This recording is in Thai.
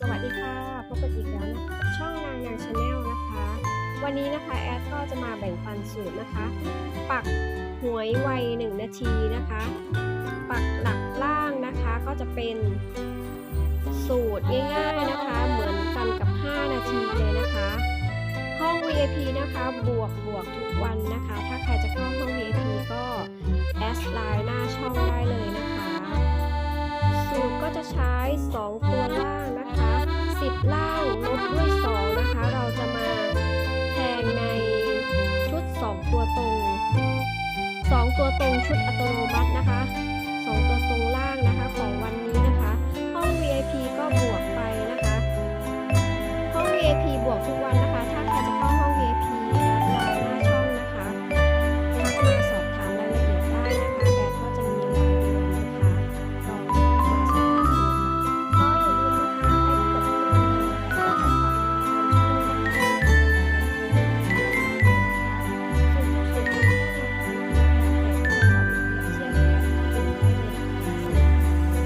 สวัสดีค่ะพบกันอีกแล้วนะคะช่องนางนางชาแนลนะคะ วันนี้นะคะแอดก็จะมาแบ่งปันสูตรนะคะ ปักหวยไว1นาทีนะคะ ปักหลักล่างนะคะก็จะเป็นสูตรง่ายๆนะคะ เหมือนกันกับ 5 นาทีเลยนะคะ ห้อง VIP นะคะบวกบวกทุกวันนะคะ ถ้าใครจะเข้าห้อง VIP ก็แอดไลน์หน้าช่องได้เลยนะคะ สูตรก็จะใช้ 2 ตัวล่า ล่างลบด้วย 2 นะคะ เราจะมาแทงในชุด 2 ตัวตรง 2 ตัวตรงชุดอัตโนมัตินะคะ